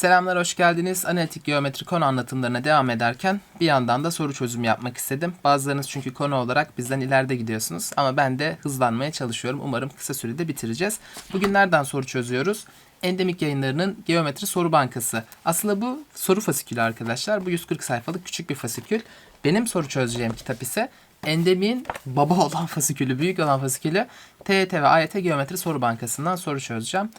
Selamlar, hoş geldiniz. Analitik geometri konu anlatımlarına devam ederken bir yandan da soru çözümü yapmak istedim. Bazılarınız çünkü konu olarak bizden ileride gidiyorsunuz ama ben de hızlanmaya çalışıyorum. Umarım kısa sürede bitireceğiz. Bugün nereden soru çözüyoruz? Endemik yayınlarının geometri soru bankası. Aslında bu soru fasikülü arkadaşlar. Bu 140 sayfalık küçük bir fasikül. Benim soru çözeceğim kitap ise Endemik'in baba olan fasikülü, büyük olan fasikülü TYT ve AYT Geometri Soru Bankası'ndan soru çözeceğim.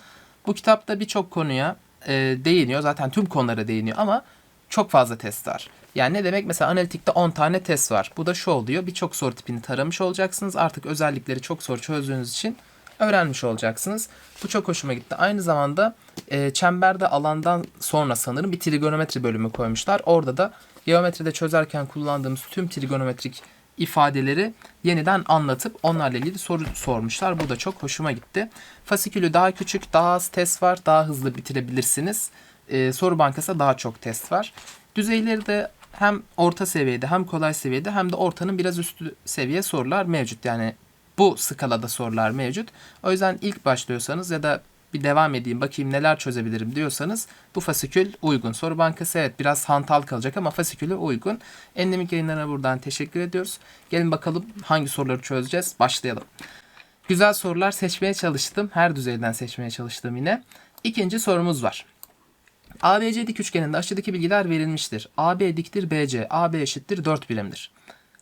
Bu kitapta birçok konuya e, değiniyor. Zaten tüm konulara değiniyor ama çok fazla test var. Yani ne demek? Mesela analitikte 10 tane test var. Bu da şu oluyor. Birçok soru tipini taramış olacaksınız. Artık özellikleri çok soru çözdüğünüz için öğrenmiş olacaksınız. Bu çok hoşuma gitti. Aynı zamanda e, çemberde alandan sonra sanırım bir trigonometri bölümü koymuşlar. Orada da geometride çözerken kullandığımız tüm trigonometrik ifadeleri yeniden anlatıp onlarla ilgili soru sormuşlar. Bu da çok hoşuma gitti. Fasikülü daha küçük, daha az test var, daha hızlı bitirebilirsiniz. Ee, soru bankası daha çok test var. Düzeyleri de hem orta seviyede hem kolay seviyede hem de ortanın biraz üstü seviye sorular mevcut. Yani bu skalada sorular mevcut. O yüzden ilk başlıyorsanız ya da bir devam edeyim bakayım neler çözebilirim diyorsanız bu fasikül uygun. Soru bankası evet biraz hantal kalacak ama fasikülü uygun. Endemik yayınlarına buradan teşekkür ediyoruz. Gelin bakalım hangi soruları çözeceğiz. Başlayalım. Güzel sorular seçmeye çalıştım. Her düzeyden seçmeye çalıştım yine. İkinci sorumuz var. ABC dik üçgeninde aşağıdaki bilgiler verilmiştir. AB diktir BC, AB eşittir 4 birimdir.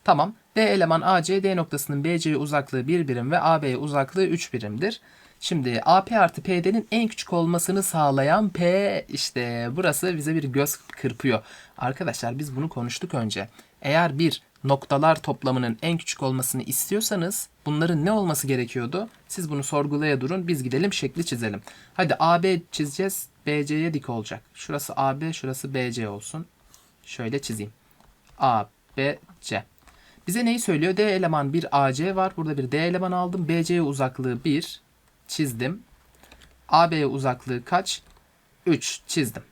Tamam. D eleman AC, D noktasının BC'ye uzaklığı 1 birim ve AB'ye uzaklığı 3 birimdir. Şimdi AP artı PD'nin en küçük olmasını sağlayan P işte burası bize bir göz kırpıyor. Arkadaşlar biz bunu konuştuk önce. Eğer bir noktalar toplamının en küçük olmasını istiyorsanız bunların ne olması gerekiyordu? Siz bunu sorgulaya durun biz gidelim şekli çizelim. Hadi AB çizeceğiz BC'ye dik olacak. Şurası AB şurası BC olsun. Şöyle çizeyim. A, B, C. Bize neyi söylüyor? D eleman bir AC var. Burada bir D eleman aldım. BC'ye uzaklığı 1 çizdim. AB'ye uzaklığı kaç? 3 çizdim.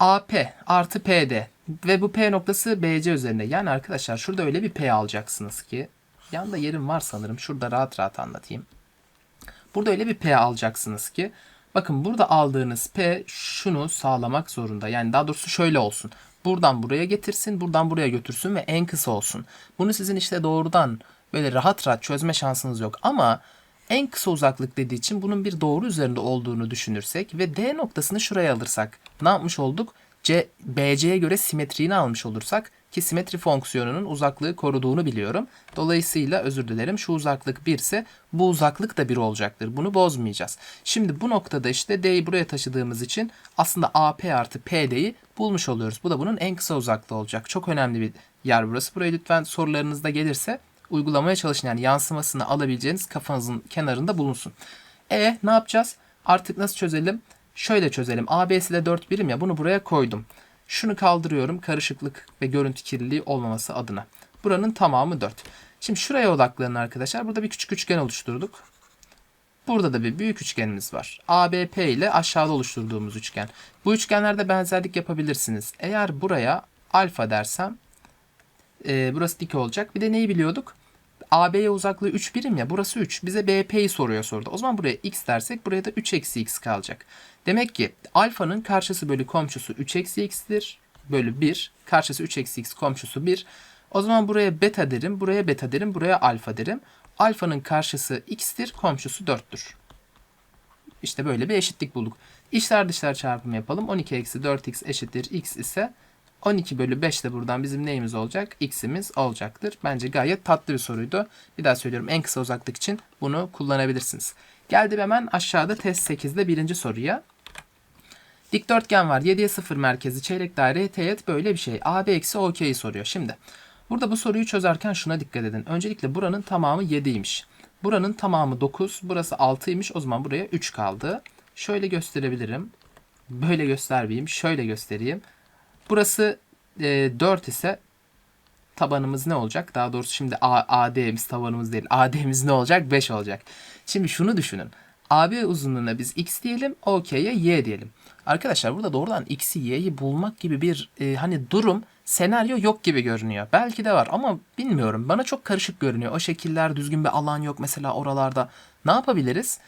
AP artı PD ve bu P noktası BC üzerinde. Yani arkadaşlar şurada öyle bir P alacaksınız ki yanda yerim var sanırım. Şurada rahat rahat anlatayım. Burada öyle bir P alacaksınız ki bakın burada aldığınız P şunu sağlamak zorunda. Yani daha doğrusu şöyle olsun. Buradan buraya getirsin, buradan buraya götürsün ve en kısa olsun. Bunu sizin işte doğrudan böyle rahat rahat çözme şansınız yok ama en kısa uzaklık dediği için bunun bir doğru üzerinde olduğunu düşünürsek ve D noktasını şuraya alırsak ne yapmış olduk? C, BC'ye göre simetriğini almış olursak ki simetri fonksiyonunun uzaklığı koruduğunu biliyorum. Dolayısıyla özür dilerim şu uzaklık 1 ise bu uzaklık da 1 olacaktır. Bunu bozmayacağız. Şimdi bu noktada işte D'yi buraya taşıdığımız için aslında AP artı PD'yi bulmuş oluyoruz. Bu da bunun en kısa uzaklığı olacak. Çok önemli bir yer burası. Buraya lütfen sorularınızda gelirse uygulamaya çalışın. Yani yansımasını alabileceğiniz kafanızın kenarında bulunsun. E ne yapacağız? Artık nasıl çözelim? Şöyle çözelim. AB'si de 4 birim ya bunu buraya koydum. Şunu kaldırıyorum karışıklık ve görüntü kirliliği olmaması adına. Buranın tamamı 4. Şimdi şuraya odaklanın arkadaşlar. Burada bir küçük üçgen oluşturduk. Burada da bir büyük üçgenimiz var. ABP ile aşağıda oluşturduğumuz üçgen. Bu üçgenlerde benzerlik yapabilirsiniz. Eğer buraya alfa dersem e, burası dik olacak. Bir de neyi biliyorduk? AB'ye uzaklığı 3 birim ya burası 3. Bize BP'yi soruyor soruda. O zaman buraya x dersek buraya da 3 eksi x kalacak. Demek ki alfanın karşısı bölü komşusu 3 eksi x'tir. Bölü 1. Karşısı 3 eksi x komşusu 1. O zaman buraya beta derim, buraya beta derim, buraya alfa derim. Alfanın karşısı x'tir, komşusu 4'tür. İşte böyle bir eşitlik bulduk. İçler dışlar çarpımı yapalım. 12 eksi 4x eşittir x ise 12 bölü 5 de buradan bizim neyimiz olacak? X'imiz olacaktır. Bence gayet tatlı bir soruydu. Bir daha söylüyorum en kısa uzaklık için bunu kullanabilirsiniz. Geldim hemen aşağıda test 8'de birinci soruya. Dikdörtgen var. 7'ye 0 merkezi çeyrek daire teğet böyle bir şey. AB eksi OK'yi soruyor. Şimdi burada bu soruyu çözerken şuna dikkat edin. Öncelikle buranın tamamı 7'ymiş. Buranın tamamı 9. Burası 6'ymış. O zaman buraya 3 kaldı. Şöyle gösterebilirim. Böyle göstermeyeyim. Şöyle göstereyim. Burası e, 4 ise tabanımız ne olacak? Daha doğrusu şimdi A, AD'miz tabanımız değil. AD'miz ne olacak? 5 olacak. Şimdi şunu düşünün. AB uzunluğuna biz x diyelim, OK'ye y diyelim. Arkadaşlar burada doğrudan x'i y'yi bulmak gibi bir e, hani durum, senaryo yok gibi görünüyor. Belki de var ama bilmiyorum. Bana çok karışık görünüyor. O şekiller düzgün bir alan yok mesela oralarda. Ne yapabiliriz?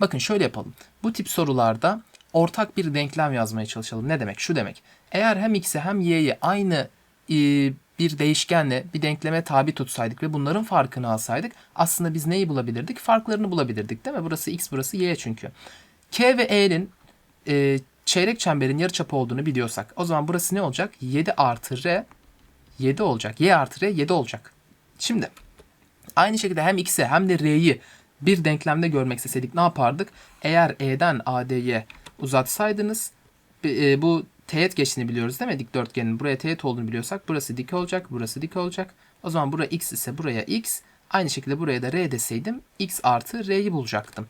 Bakın şöyle yapalım. Bu tip sorularda ortak bir denklem yazmaya çalışalım. Ne demek? Şu demek. Eğer hem x'i hem y'yi aynı e, bir değişkenle bir denkleme tabi tutsaydık ve bunların farkını alsaydık aslında biz neyi bulabilirdik? Farklarını bulabilirdik değil mi? Burası x burası y çünkü. K ve E'nin e, çeyrek çemberin yarıçapı olduğunu biliyorsak o zaman burası ne olacak? 7 artı R 7 olacak. Y artı R 7 olacak. Şimdi aynı şekilde hem x'i hem de r'yi bir denklemde görmek isteseydik ne yapardık? Eğer E'den AD'ye uzatsaydınız e, bu teğet geçtiğini biliyoruz değil mi? Dikdörtgenin buraya teğet olduğunu biliyorsak burası dik olacak, burası dik olacak. O zaman buraya x ise buraya x. Aynı şekilde buraya da r deseydim x artı r'yi bulacaktım.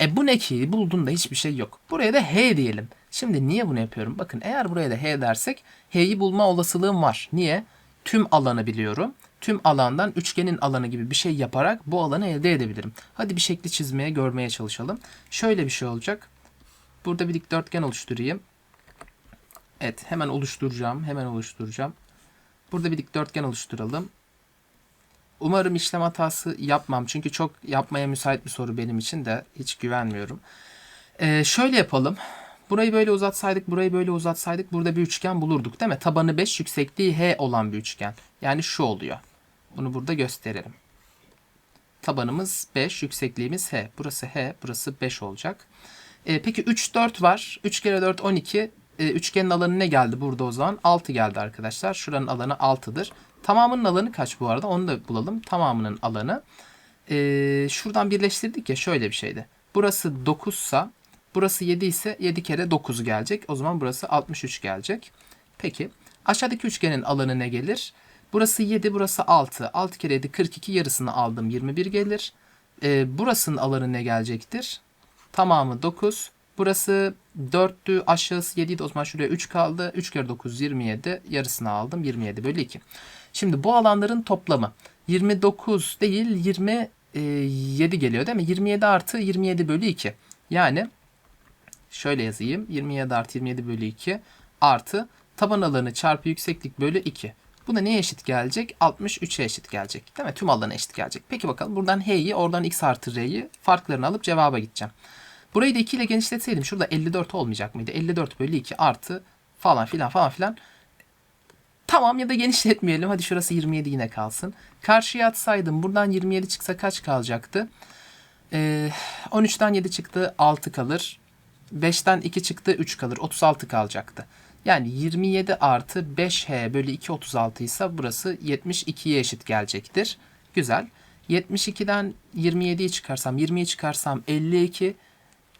E bu ne ki? Bulduğunda hiçbir şey yok. Buraya da h diyelim. Şimdi niye bunu yapıyorum? Bakın eğer buraya da h dersek h'yi bulma olasılığım var. Niye? Tüm alanı biliyorum. Tüm alandan üçgenin alanı gibi bir şey yaparak bu alanı elde edebilirim. Hadi bir şekli çizmeye, görmeye çalışalım. Şöyle bir şey olacak. Burada bir dikdörtgen oluşturayım. Evet hemen oluşturacağım. Hemen oluşturacağım. Burada bir dikdörtgen oluşturalım. Umarım işlem hatası yapmam. Çünkü çok yapmaya müsait bir soru benim için de. Hiç güvenmiyorum. Ee, şöyle yapalım. Burayı böyle uzatsaydık, burayı böyle uzatsaydık burada bir üçgen bulurduk değil mi? Tabanı 5, yüksekliği h olan bir üçgen. Yani şu oluyor. Bunu burada gösterelim. Tabanımız 5, yüksekliğimiz h. Burası h, burası 5 olacak. Ee, peki 3, 4 var. 3 kere 4, 12. Ee, üçgenin alanı ne geldi burada o zaman? 6 geldi arkadaşlar. Şuranın alanı 6'dır. Tamamının alanı kaç bu arada? Onu da bulalım. Tamamının alanı. Ee, şuradan birleştirdik ya şöyle bir şeydi. Burası 9 sa burası 7 ise 7 kere 9 gelecek. O zaman burası 63 gelecek. Peki aşağıdaki üçgenin alanı ne gelir? Burası 7, burası 6. 6 kere 7 42 yarısını aldım 21 gelir. Ee, burasının alanı ne gelecektir? Tamamı 9. Burası 4'tü aşağısı 7'ydi o zaman şuraya 3 kaldı. 3 kere 9 27 yarısını aldım 27 bölü 2. Şimdi bu alanların toplamı 29 değil 27 geliyor değil mi? 27 artı 27 bölü 2. Yani şöyle yazayım 27 artı 27 bölü 2 artı taban alanı çarpı yükseklik bölü 2. Bu da neye eşit gelecek? 63'e eşit gelecek. Değil mi? Tüm alanı eşit gelecek. Peki bakalım buradan h'yi oradan x artı r'yi farklarını alıp cevaba gideceğim. Burayı da 2 ile genişletseydim şurada 54 olmayacak mıydı? 54 bölü 2 artı falan filan falan filan. Tamam ya da genişletmeyelim. Hadi şurası 27 yine kalsın. Karşıya atsaydım buradan 27 çıksa kaç kalacaktı? Ee, 13'ten 7 çıktı 6 kalır. 5'ten 2 çıktı 3 kalır. 36 kalacaktı. Yani 27 artı 5h bölü 2 36 ise burası 72'ye eşit gelecektir. Güzel. 72'den 27'yi çıkarsam 20'yi çıkarsam 52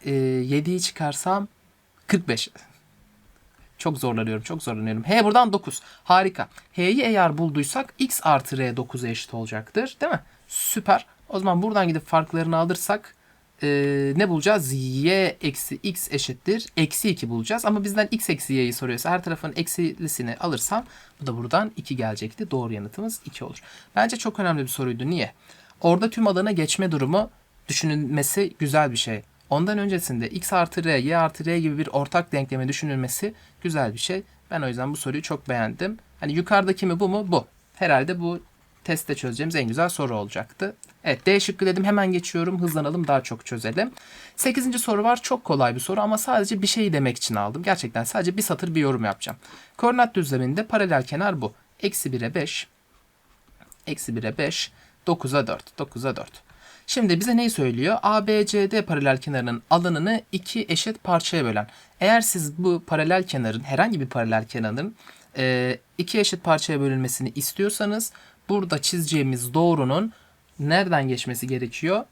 e, 7'yi çıkarsam 45. Çok zorlanıyorum, çok zorlanıyorum. H buradan 9. Harika. H'yi eğer bulduysak x artı r 9'a eşit olacaktır. Değil mi? Süper. O zaman buradan gidip farklarını alırsak e, ne bulacağız? y eksi x eşittir. Eksi 2 bulacağız. Ama bizden x eksi y'yi soruyorsa her tarafın eksilisini alırsam bu da buradan 2 gelecekti. Doğru yanıtımız 2 olur. Bence çok önemli bir soruydu. Niye? Orada tüm alana geçme durumu düşünülmesi güzel bir şey. Ondan öncesinde x artı r, y artı r gibi bir ortak denkleme düşünülmesi güzel bir şey. Ben o yüzden bu soruyu çok beğendim. Hani yukarıdaki mi bu mu? Bu. Herhalde bu testte çözeceğimiz en güzel soru olacaktı. Evet D şıkkı dedim hemen geçiyorum hızlanalım daha çok çözelim. 8. soru var çok kolay bir soru ama sadece bir şey demek için aldım. Gerçekten sadece bir satır bir yorum yapacağım. Koordinat düzleminde paralel kenar bu. Eksi 1'e 5. Eksi 1'e 5. 9'a 4. 9'a 4. Şimdi bize neyi söylüyor? ABCD paralel kenarının alanını iki eşit parçaya bölen. Eğer siz bu paralel kenarın herhangi bir paralel kenarın e, iki eşit parçaya bölünmesini istiyorsanız burada çizeceğimiz doğrunun nereden geçmesi gerekiyor?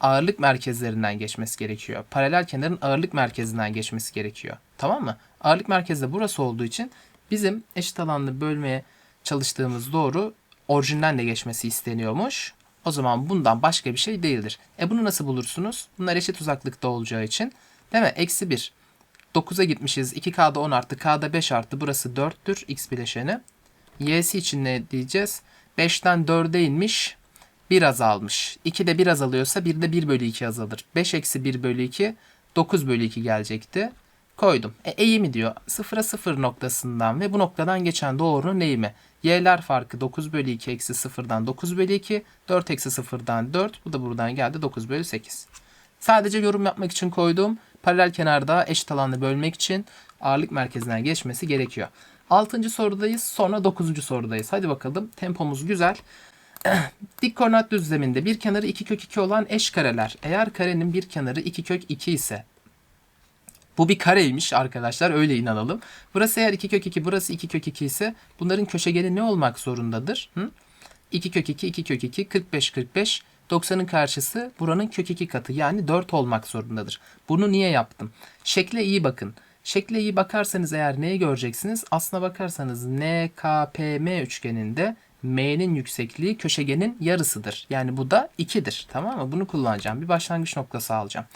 Ağırlık merkezlerinden geçmesi gerekiyor. Paralel kenarın ağırlık merkezinden geçmesi gerekiyor. Tamam mı? Ağırlık merkezi de burası olduğu için bizim eşit alanlı bölmeye çalıştığımız doğru orijinden de geçmesi isteniyormuş. O zaman bundan başka bir şey değildir. E bunu nasıl bulursunuz? Bunlar eşit uzaklıkta olacağı için. Değil mi? Eksi 1. 9'a gitmişiz. 2K'da 10 arttı. K'da 5 arttı. Burası 4'tür. X bileşeni. Y'si için ne diyeceğiz? 5'ten 4'e inmiş. 1 azalmış. 2 de 1 azalıyorsa 1 de 1 bölü 2 azalır. 5 eksi 1 bölü 2 9 bölü 2 gelecekti. Koydum. E, eğimi diyor. 0'a 0 noktasından ve bu noktadan geçen doğrunun eğimi. Y'ler farkı 9 bölü 2 eksi 0'dan 9 bölü 2. 4 eksi 0'dan 4. Bu da buradan geldi 9 bölü 8. Sadece yorum yapmak için koyduğum Paralel kenarda eşit alanla bölmek için ağırlık merkezinden geçmesi gerekiyor. 6. sorudayız. Sonra 9. sorudayız. Hadi bakalım. Tempomuz güzel. Dik koordinat düzleminde bir kenarı 2 kök 2 olan eş kareler. Eğer karenin bir kenarı 2 kök 2 ise bu bir kareymiş arkadaşlar öyle inanalım. Burası eğer 2 kök 2 burası 2 kök 2 ise bunların köşegeni ne olmak zorundadır? Hı? 2 kök 2 2 kök 2 45 45 90'ın karşısı buranın kök 2 katı yani 4 olmak zorundadır. Bunu niye yaptım? Şekle iyi bakın. Şekle iyi bakarsanız eğer neyi göreceksiniz? Aslına bakarsanız NKPM üçgeninde M'nin yüksekliği köşegenin yarısıdır. Yani bu da 2'dir. Tamam mı? Bunu kullanacağım. Bir başlangıç noktası alacağım.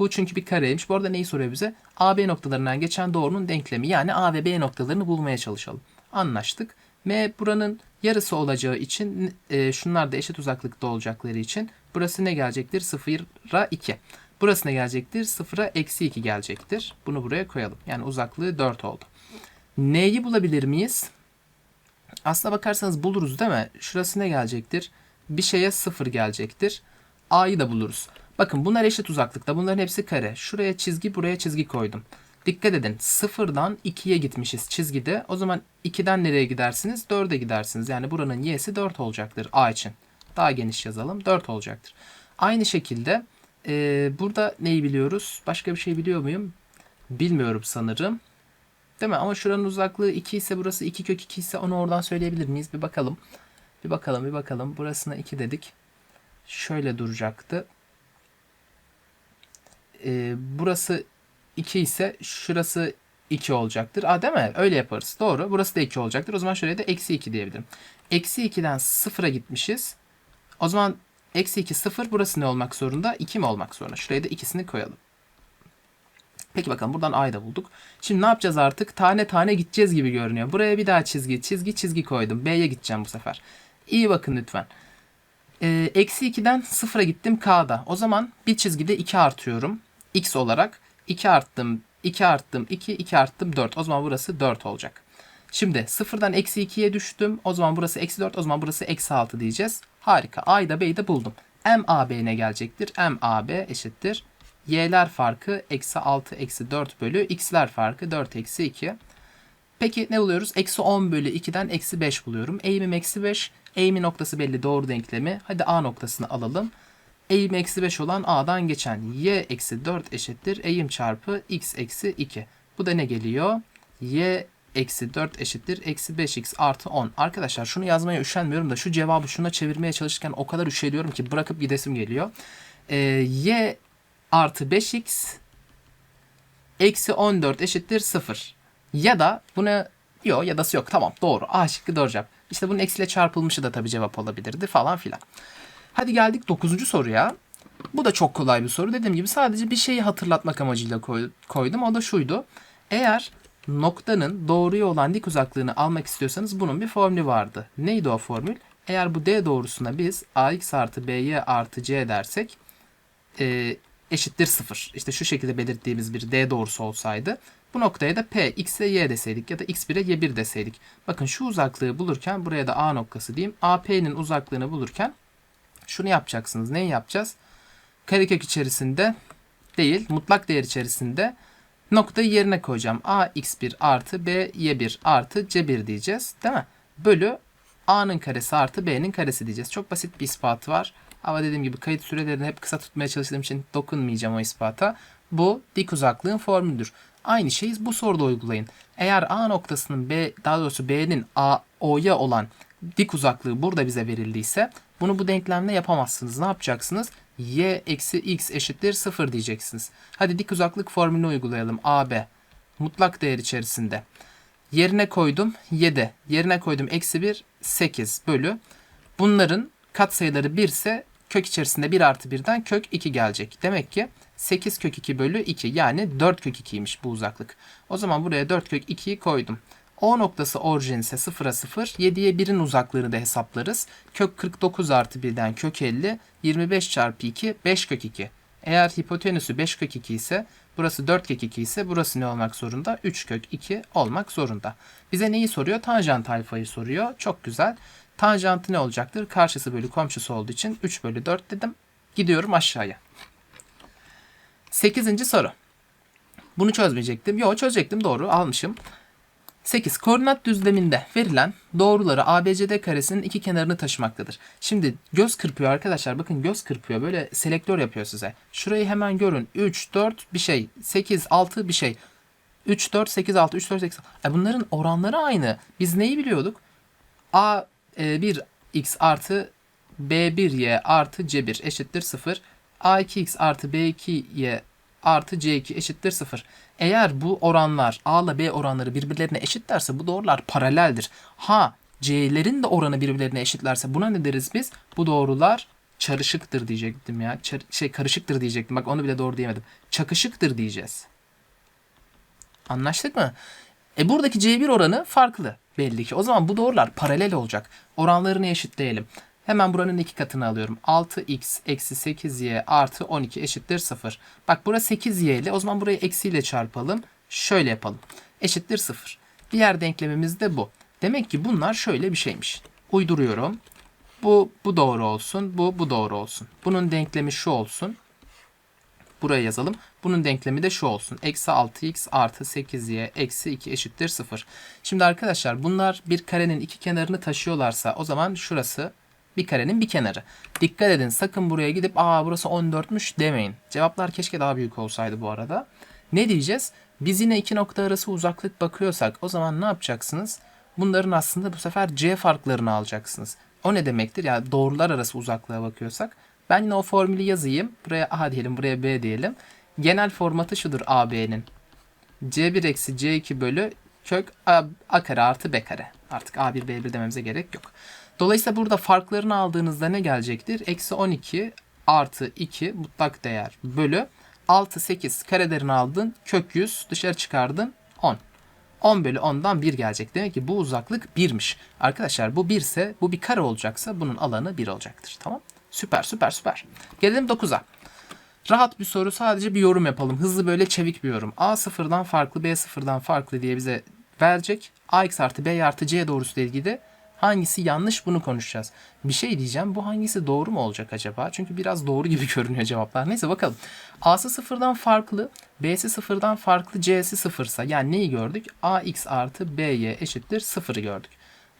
Bu çünkü bir kareymiş. Bu arada neyi soruyor bize? AB noktalarından geçen doğrunun denklemi. Yani A ve B noktalarını bulmaya çalışalım. Anlaştık. M buranın yarısı olacağı için e, şunlar da eşit uzaklıkta olacakları için burası ne gelecektir? 0'a 2. Burası ne gelecektir? 0'a eksi 2 gelecektir. Bunu buraya koyalım. Yani uzaklığı 4 oldu. N'yi bulabilir miyiz? Aslına bakarsanız buluruz değil mi? Şurası ne gelecektir? Bir şeye 0 gelecektir. A'yı da buluruz. Bakın bunlar eşit uzaklıkta. Bunların hepsi kare. Şuraya çizgi, buraya çizgi koydum. Dikkat edin. Sıfırdan 2'ye gitmişiz çizgide. O zaman 2'den nereye gidersiniz? 4'e gidersiniz. Yani buranın y'si 4 olacaktır A için. Daha geniş yazalım. 4 olacaktır. Aynı şekilde e, burada neyi biliyoruz? Başka bir şey biliyor muyum? Bilmiyorum sanırım. Değil mi? Ama şuranın uzaklığı 2 ise burası 2 kök 2 ise onu oradan söyleyebilir miyiz? Bir bakalım. Bir bakalım bir bakalım. Burasına 2 dedik. Şöyle duracaktı. Ee, burası 2 ise şurası 2 olacaktır. Aa değil mi? Öyle yaparız. Doğru. Burası da 2 olacaktır. O zaman şuraya da eksi 2 diyebilirim. Eksi 2'den 0'a gitmişiz. O zaman eksi 2 0 burası ne olmak zorunda? 2 mi olmak zorunda? Şuraya da ikisini koyalım. Peki bakalım buradan a'yı da bulduk. Şimdi ne yapacağız artık? Tane tane gideceğiz gibi görünüyor. Buraya bir daha çizgi, çizgi, çizgi koydum. B'ye gideceğim bu sefer. İyi bakın lütfen. Ee, eksi 2'den 0'a gittim K'da. O zaman bir çizgide 2 artıyorum. X olarak. 2 arttım, 2 arttım, 2, 2 arttım 4. O zaman burası 4 olacak. Şimdi 0'dan eksi 2'ye düştüm. O zaman burası eksi 4. O zaman burası eksi 6 diyeceğiz. Harika. A'yı da B'yi de buldum. MAB ne gelecektir? MAB eşittir. Y'ler farkı eksi 6 eksi 4 bölü X'ler farkı 4 eksi 2. Peki ne buluyoruz? Eksi 10 bölü 2'den eksi 5 buluyorum. Eğimim eksi 5. Eğimi noktası belli doğru denklemi. Hadi A noktasını alalım. Eğim eksi 5 olan A'dan geçen Y eksi 4 eşittir. Eğim çarpı X eksi 2. Bu da ne geliyor? Y eksi 4 eşittir. Eksi 5x artı 10. Arkadaşlar şunu yazmaya üşenmiyorum da şu cevabı şuna çevirmeye çalışırken o kadar üşeniyorum ki bırakıp gidesim geliyor. Ee, y artı 5x eksi 14 eşittir 0. Ya da buna yok ya dası yok. Tamam doğru. A şıkkı doğru cevap. İşte bunun eksiyle çarpılmışı da tabii cevap olabilirdi falan filan. Hadi geldik 9. soruya. Bu da çok kolay bir soru. Dediğim gibi sadece bir şeyi hatırlatmak amacıyla koy- koydum. O da şuydu. Eğer noktanın doğruya olan dik uzaklığını almak istiyorsanız bunun bir formülü vardı. Neydi o formül? Eğer bu D doğrusuna biz AX artı BY artı C dersek e, eşittir 0. İşte şu şekilde belirttiğimiz bir D doğrusu olsaydı bu noktaya da P, X ve Y deseydik ya da X1'e Y1 deseydik. Bakın şu uzaklığı bulurken buraya da A noktası diyeyim. AP'nin uzaklığını bulurken şunu yapacaksınız. Neyi yapacağız? Karekök içerisinde değil, mutlak değer içerisinde noktayı yerine koyacağım. A x1 artı B y1 artı c1 diyeceğiz. Değil mi? Bölü A'nın karesi artı B'nin karesi diyeceğiz. Çok basit bir ispatı var. Ama dediğim gibi kayıt sürelerini hep kısa tutmaya çalıştığım için dokunmayacağım o ispata. Bu dik uzaklığın formülüdür. Aynı şeyi bu soruda uygulayın. Eğer A noktasının B daha doğrusu B'nin A O'ya olan dik uzaklığı burada bize verildiyse bunu bu denklemle yapamazsınız. Ne yapacaksınız? y eksi x eşittir 0 diyeceksiniz. Hadi dik uzaklık formülünü uygulayalım. AB mutlak değer içerisinde. Yerine koydum 7. Yerine koydum eksi 1 8 bölü. Bunların katsayıları 1 ise kök içerisinde 1 artı 1'den kök 2 gelecek. Demek ki 8 kök 2 bölü 2 yani 4 kök 2'ymiş bu uzaklık. O zaman buraya 4 kök 2'yi koydum. O noktası orijin ise 0'a 0. 7'ye 1'in uzaklığını da hesaplarız. Kök 49 artı 1'den kök 50. 25 çarpı 2 5 kök 2. Eğer hipotenüsü 5 kök 2 ise burası 4 kök 2 ise burası ne olmak zorunda? 3 kök 2 olmak zorunda. Bize neyi soruyor? Tanjant alfayı soruyor. Çok güzel. Tanjantı ne olacaktır? Karşısı bölü komşusu olduğu için 3 bölü 4 dedim. Gidiyorum aşağıya. 8. soru. Bunu çözmeyecektim. Yo çözecektim doğru almışım. 8. Koordinat düzleminde verilen doğruları ABCD karesinin iki kenarını taşımaktadır. Şimdi göz kırpıyor arkadaşlar. Bakın göz kırpıyor. Böyle selektör yapıyor size. Şurayı hemen görün. 3, 4 bir şey. 8, 6 bir şey. 3, 4, 8, 6, 3, 4, 8. E bunların oranları aynı. Biz neyi biliyorduk? A e, 1 x artı B1y artı C1 eşittir 0. A2x artı B2y artı C2 eşittir 0. Eğer bu oranlar A ile B oranları birbirlerine eşitlerse bu doğrular paraleldir. Ha C'lerin de oranı birbirlerine eşitlerse buna ne deriz biz? Bu doğrular çarışıktır diyecektim ya. Çar- şey karışıktır diyecektim. Bak onu bile doğru diyemedim. Çakışıktır diyeceğiz. Anlaştık mı? E buradaki C1 oranı farklı belli ki. O zaman bu doğrular paralel olacak. Oranlarını eşitleyelim. Hemen buranın iki katını alıyorum. 6x eksi 8y artı 12 eşittir 0. Bak burası 8y ile o zaman burayı eksiyle çarpalım. Şöyle yapalım. Eşittir 0. Diğer denklemimiz de bu. Demek ki bunlar şöyle bir şeymiş. Uyduruyorum. Bu, bu doğru olsun. Bu, bu doğru olsun. Bunun denklemi şu olsun. Buraya yazalım. Bunun denklemi de şu olsun. Eksi 6x artı 8y eksi 2 eşittir 0. Şimdi arkadaşlar bunlar bir karenin iki kenarını taşıyorlarsa o zaman şurası bir karenin bir kenarı. Dikkat edin sakın buraya gidip aa burası 14'müş demeyin. Cevaplar keşke daha büyük olsaydı bu arada. Ne diyeceğiz? Biz yine iki nokta arası uzaklık bakıyorsak o zaman ne yapacaksınız? Bunların aslında bu sefer c farklarını alacaksınız. O ne demektir? Yani doğrular arası uzaklığa bakıyorsak. Ben yine o formülü yazayım. Buraya a diyelim, buraya b diyelim. Genel formatı şudur AB'nin. C1 eksi C2 bölü kök A, A kare artı B kare. Artık A1 B1 dememize gerek yok. Dolayısıyla burada farklarını aldığınızda ne gelecektir? Eksi 12 artı 2 mutlak değer bölü 6 8 karelerini aldın kök 100 dışarı çıkardın 10. 10 bölü 10'dan 1 gelecek. Demek ki bu uzaklık 1'miş. Arkadaşlar bu 1 ise bu bir kare olacaksa bunun alanı 1 olacaktır. Tamam. Süper süper süper. Gelelim 9'a. Rahat bir soru sadece bir yorum yapalım. Hızlı böyle çevik bir yorum. A sıfırdan farklı B sıfırdan farklı diye bize verecek. AX artı B artı C doğrusu ile ilgili hangisi yanlış bunu konuşacağız. Bir şey diyeceğim bu hangisi doğru mu olacak acaba? Çünkü biraz doğru gibi görünüyor cevaplar. Neyse bakalım. A'sı sıfırdan farklı, B'si sıfırdan farklı, C'si sıfırsa yani neyi gördük? AX artı BY eşittir sıfırı gördük.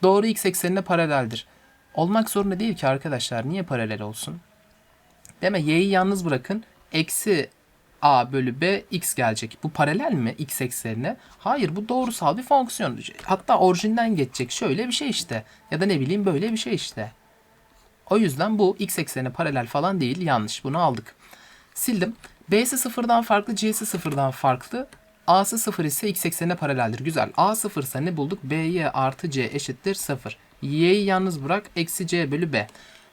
Doğru x eksenine paraleldir. Olmak zorunda değil ki arkadaşlar. Niye paralel olsun? Deme y'yi yalnız bırakın. Eksi a bölü b x gelecek. Bu paralel mi x eksenine? Hayır bu doğrusal bir fonksiyon. Hatta orijinden geçecek şöyle bir şey işte. Ya da ne bileyim böyle bir şey işte. O yüzden bu x eksenine paralel falan değil. Yanlış. Bunu aldık. Sildim. B'si sıfırdan farklı, C'si sıfırdan farklı. A'sı sıfır ise x eksenine paraleldir. Güzel. A sıfır ise ne bulduk? BY artı C eşittir sıfır. Y'yi yalnız bırak. Eksi C bölü B.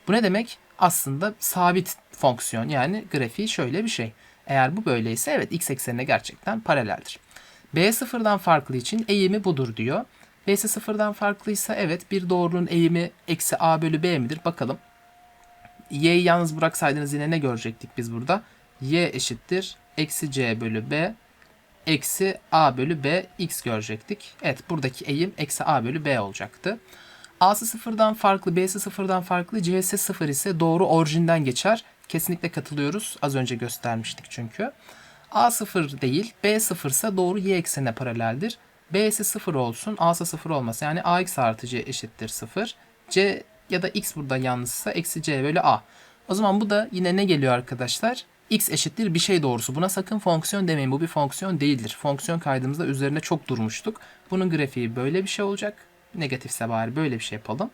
Bu ne demek? Aslında sabit fonksiyon. Yani grafiği şöyle bir şey. Eğer bu böyleyse evet x eksenine gerçekten paraleldir. B sıfırdan farklı için eğimi budur diyor. B'si sıfırdan farklıysa evet bir doğrunun eğimi eksi A bölü B midir? Bakalım. Y'yi yalnız bıraksaydınız yine ne görecektik biz burada? Y eşittir eksi C bölü B eksi A bölü B x görecektik. Evet buradaki eğim eksi A bölü B olacaktı. A'sı sıfırdan farklı, B'si sıfırdan farklı, C'si sıfır ise doğru orijinden geçer. Kesinlikle katılıyoruz. Az önce göstermiştik çünkü. A sıfır değil, B sıfır ise doğru y eksenine paraleldir. B'si sıfır olsun, A'sı sıfır olmasın. Yani AX artı C eşittir sıfır. C ya da X burada yanlışsa eksi C bölü A. O zaman bu da yine ne geliyor arkadaşlar? X eşittir bir şey doğrusu. Buna sakın fonksiyon demeyin. Bu bir fonksiyon değildir. Fonksiyon kaydımızda üzerine çok durmuştuk. Bunun grafiği böyle bir şey olacak. Negatifse bari böyle bir şey yapalım.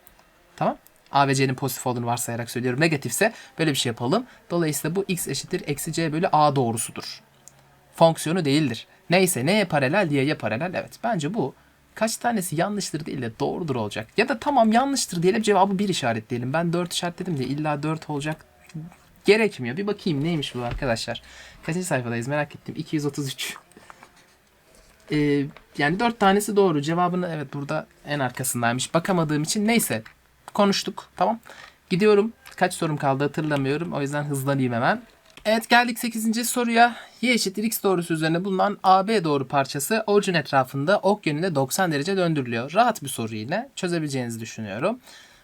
Tamam. A ve C'nin pozitif olduğunu varsayarak söylüyorum. Negatifse böyle bir şey yapalım. Dolayısıyla bu x eşittir eksi c bölü a doğrusudur. Fonksiyonu değildir. Neyse neye paralel y'ye paralel evet. Bence bu kaç tanesi yanlıştır değil de doğrudur olacak. Ya da tamam yanlıştır diyelim cevabı bir işaretleyelim. Ben 4 işaretledim diye illa 4 olacak gerekmiyor. Bir bakayım neymiş bu arkadaşlar. Kaçıncı sayfadayız merak ettim. 233. Ee, yani 4 tanesi doğru. Cevabını evet burada en arkasındaymış. Bakamadığım için neyse konuştuk. Tamam. Gidiyorum. Kaç sorum kaldı hatırlamıyorum. O yüzden hızlanayım hemen. Evet geldik 8. soruya. Y eşittir x doğrusu üzerine bulunan AB doğru parçası orijin etrafında ok yönünde 90 derece döndürülüyor. Rahat bir soru yine. Çözebileceğinizi düşünüyorum.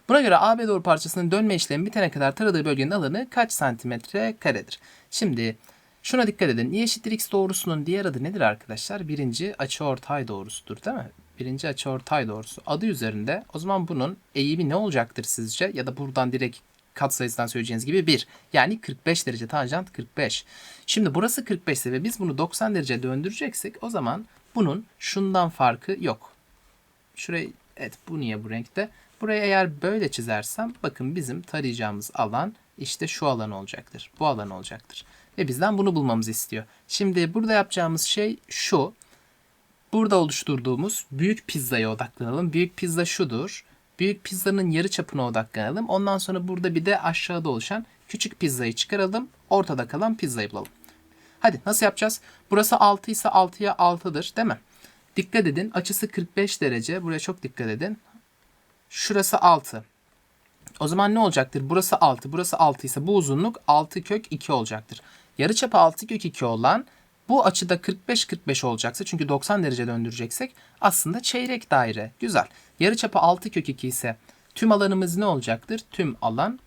Buna göre AB doğru parçasının dönme işlemi bitene kadar taradığı bölgenin alanı kaç santimetre karedir? Şimdi Şuna dikkat edin. i eşittir x doğrusunun diğer adı nedir arkadaşlar? Birinci açıortay doğrusudur değil mi? Birinci açıortay doğrusu. Adı üzerinde. O zaman bunun eğimi ne olacaktır sizce? Ya da buradan direkt katsayısından söyleyeceğiniz gibi 1. Yani 45 derece tanjant 45. Şimdi burası 45 ise ve biz bunu 90 derece döndüreceksek o zaman bunun şundan farkı yok. Şurayı evet bu niye bu renkte? Burayı eğer böyle çizersem bakın bizim tarayacağımız alan işte şu alan olacaktır. Bu alan olacaktır. Ve bizden bunu bulmamızı istiyor. Şimdi burada yapacağımız şey şu. Burada oluşturduğumuz büyük pizzaya odaklanalım. Büyük pizza şudur. Büyük pizzanın yarı çapına odaklanalım. Ondan sonra burada bir de aşağıda oluşan küçük pizzayı çıkaralım. Ortada kalan pizzayı bulalım. Hadi nasıl yapacağız? Burası 6 ise 6'ya 6'dır değil mi? Dikkat edin açısı 45 derece. Buraya çok dikkat edin. Şurası 6. O zaman ne olacaktır? Burası 6. Burası 6 ise bu uzunluk 6 kök 2 olacaktır. Yarıçapı 6 kök 2 olan bu açıda 45-45 olacaksa çünkü 90 derece döndüreceksek aslında çeyrek daire. Güzel. Yarıçapı 6 kök 2 ise tüm alanımız ne olacaktır? Tüm alan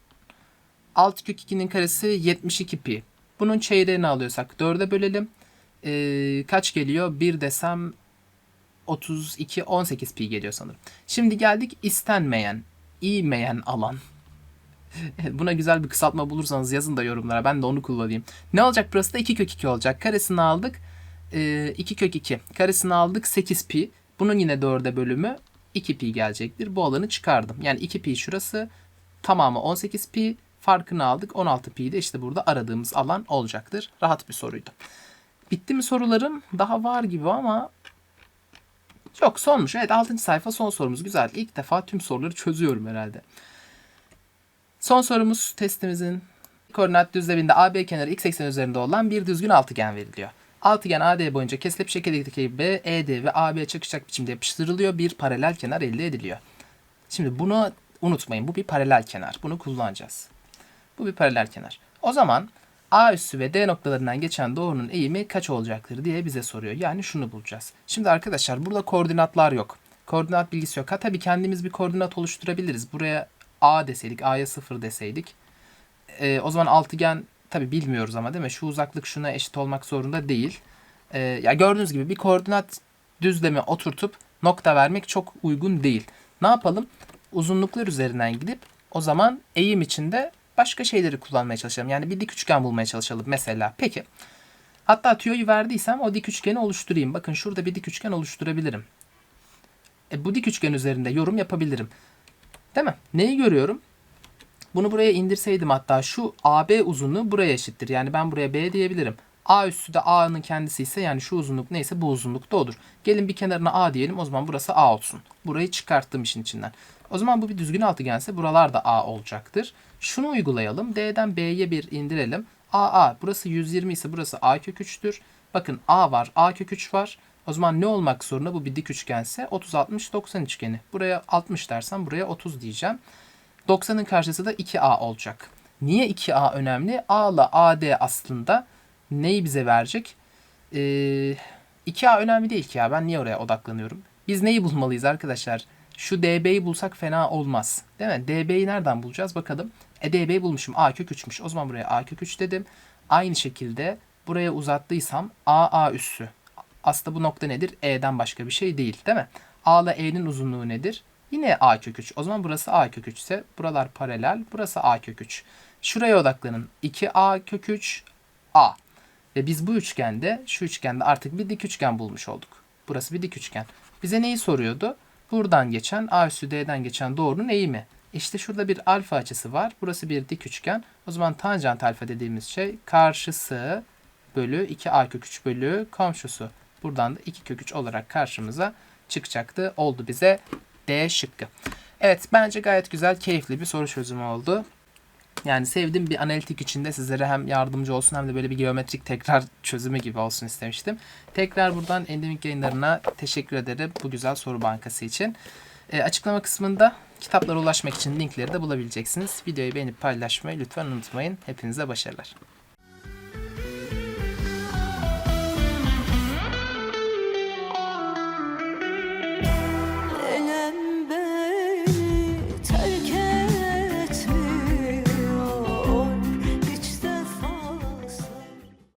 6 kök 2'nin karesi 72 pi. Bunun çeyreğini alıyorsak 4'e bölelim. Ee, kaç geliyor? 1 desem 32 18 pi geliyor sanırım. Şimdi geldik istenmeyen, iğmeyen alan. Buna güzel bir kısaltma bulursanız yazın da yorumlara. Ben de onu kullanayım. Ne olacak burası da 2 kök 2 olacak. Karesini aldık. Ee, 2 kök 2. Karesini aldık 8 pi. Bunun yine 4'e bölümü 2 pi gelecektir. Bu alanı çıkardım. Yani 2 pi şurası. Tamamı 18 pi. Farkını aldık. 16 pi de işte burada aradığımız alan olacaktır. Rahat bir soruydu. Bitti mi sorularım? Daha var gibi ama Yok sonmuş. Evet 6. sayfa son sorumuz. Güzel. İlk defa tüm soruları çözüyorum herhalde. Son sorumuz testimizin koordinat düzleminde AB kenarı x eksen üzerinde olan bir düzgün altıgen veriliyor. Altıgen AD boyunca kesilip şekildeki B, ED ve AB çakışacak biçimde yapıştırılıyor. Bir paralel kenar elde ediliyor. Şimdi bunu unutmayın. Bu bir paralel kenar. Bunu kullanacağız. Bu bir paralel kenar. O zaman A üssü ve D noktalarından geçen doğrunun eğimi kaç olacaktır diye bize soruyor. Yani şunu bulacağız. Şimdi arkadaşlar burada koordinatlar yok. Koordinat bilgisi yok. Ha tabii kendimiz bir koordinat oluşturabiliriz. Buraya A deseydik, A'ya 0 deseydik. Ee, o zaman altıgen tabii bilmiyoruz ama değil mi? Şu uzaklık şuna eşit olmak zorunda değil. Ee, ya gördüğünüz gibi bir koordinat düzlemi oturtup nokta vermek çok uygun değil. Ne yapalım? Uzunluklar üzerinden gidip o zaman eğim içinde başka şeyleri kullanmaya çalışalım. Yani bir dik üçgen bulmaya çalışalım mesela. Peki. Hatta tüyoyu verdiysem o dik üçgeni oluşturayım. Bakın şurada bir dik üçgen oluşturabilirim. E, bu dik üçgen üzerinde yorum yapabilirim. Değil mi? Neyi görüyorum? Bunu buraya indirseydim hatta şu AB uzunluğu buraya eşittir. Yani ben buraya B diyebilirim. A üssü de A'nın kendisi ise yani şu uzunluk neyse bu uzunluk da odur. Gelin bir kenarına A diyelim o zaman burası A olsun. Burayı çıkarttım işin içinden. O zaman bu bir düzgün altıgense buralar da A olacaktır. Şunu uygulayalım. D'den B'ye bir indirelim. A A burası 120 ise burası A kök 3'tür. Bakın A var A kök 3 var. O zaman ne olmak zorunda bu bir dik üçgense 30 60 90 üçgeni. Buraya 60 dersem buraya 30 diyeceğim. 90'ın karşısı da 2A olacak. Niye 2A önemli? A ile AD aslında neyi bize verecek? Ee, 2A önemli değil ki ya. Ben niye oraya odaklanıyorum? Biz neyi bulmalıyız arkadaşlar? Şu DB'yi bulsak fena olmaz. Değil mi? DB'yi nereden bulacağız bakalım. E DB'yi bulmuşum. A kök 3'müş. O zaman buraya A kök 3 dedim. Aynı şekilde buraya uzattıysam A A üssü. Aslında bu nokta nedir? E'den başka bir şey değil. Değil mi? A ile E'nin uzunluğu nedir? Yine A kök 3. O zaman burası A kök 3 ise buralar paralel. Burası A kök 3. Şuraya odaklanın. 2A kök 3 A. Ve biz bu üçgende, şu üçgende artık bir dik üçgen bulmuş olduk. Burası bir dik üçgen. Bize neyi soruyordu? Buradan geçen A üssü D'den geçen doğrunun eğimi. İşte şurada bir alfa açısı var. Burası bir dik üçgen. O zaman tanjant alfa dediğimiz şey karşısı bölü 2A kök 3 bölü komşusu. Buradan da 2 kök 3 olarak karşımıza çıkacaktı. Oldu bize D şıkkı. Evet bence gayet güzel, keyifli bir soru çözümü oldu. Yani sevdiğim bir analitik içinde sizlere hem yardımcı olsun hem de böyle bir geometrik tekrar çözümü gibi olsun istemiştim. Tekrar buradan endemik yayınlarına teşekkür ederim bu güzel soru bankası için. E, açıklama kısmında kitaplara ulaşmak için linkleri de bulabileceksiniz. Videoyu beğenip paylaşmayı lütfen unutmayın. Hepinize başarılar.